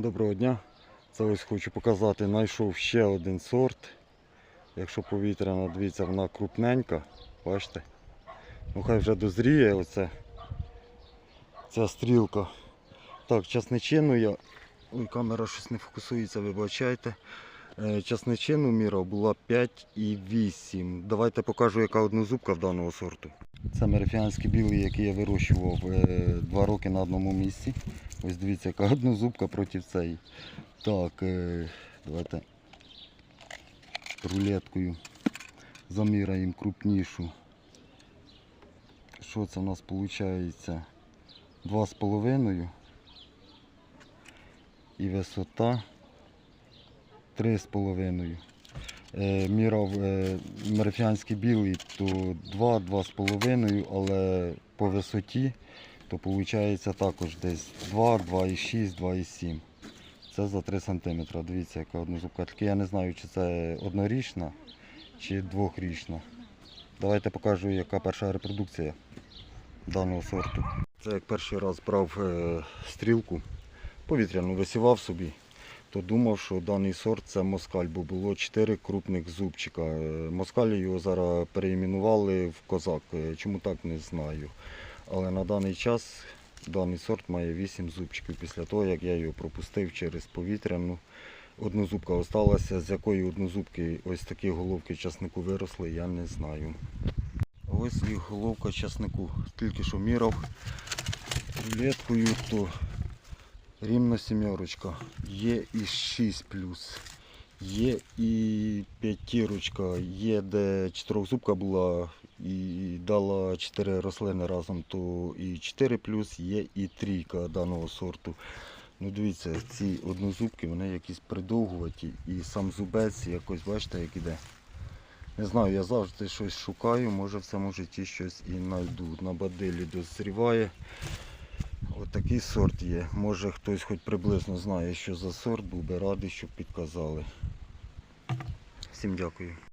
Доброго дня. Це ось хочу показати. Знайшов ще один сорт. Якщо повітряна, дивіться, вона крупненька. Бачите? Ну хай вже дозріє оце. Ця стрілка. Так, часничину я. Ой, камера щось не фокусується, вибачайте. Е, Часничину міра була 5,8. Давайте покажу, яка однозубка в даного сорту. Це мерифіанський білий, який я вирощував 2 роки на одному місці. Ось дивіться, яка однозубка проти цієї. Так, е, давайте рулеткою заміряємо крупнішу. Що це у нас виходить? 2,5 і висота 3,5. Е, мірав е, мерфіанський білий, то 2-2,5, але по висоті то виходить також десь 2, 2,6, 2,7. Це за 3 см. Дивіться, яка однозубка. Тільки я не знаю, чи це однорічна чи двохрічна. Давайте покажу, яка перша репродукція даного сорту. Це як перший раз брав е, стрілку, повітряну висівав собі, то думав, що даний сорт це москаль, бо було 4 крупних зубчика. Е, Москалі його зараз переіменували в козак. Е, Чому так не знаю. Але на даний час даний сорт має 8 зубчиків після того, як я його пропустив через повітряну. Однозубка осталася, з якої однозубки ось такі головки часнику виросли, я не знаю. Ось і головка часнику. Тільки що мірав рулеткою, то рівно сімерочка. Є і 6 плюс. Є і п'ятірочка, є де чотирьохзубка була і дала 4 рослини разом, то і 4 плюс, є і трійка даного сорту. Ну дивіться, ці однозубки, вони якісь придовгуваті і сам зубець якось бачите, як іде. Не знаю, я завжди щось шукаю, може в цьому житті щось і знайду. На бадилі дозріває. Отакий сорт є. Може хтось хоч приблизно знає, що за сорт, був би радий, щоб підказали. Всім дякую.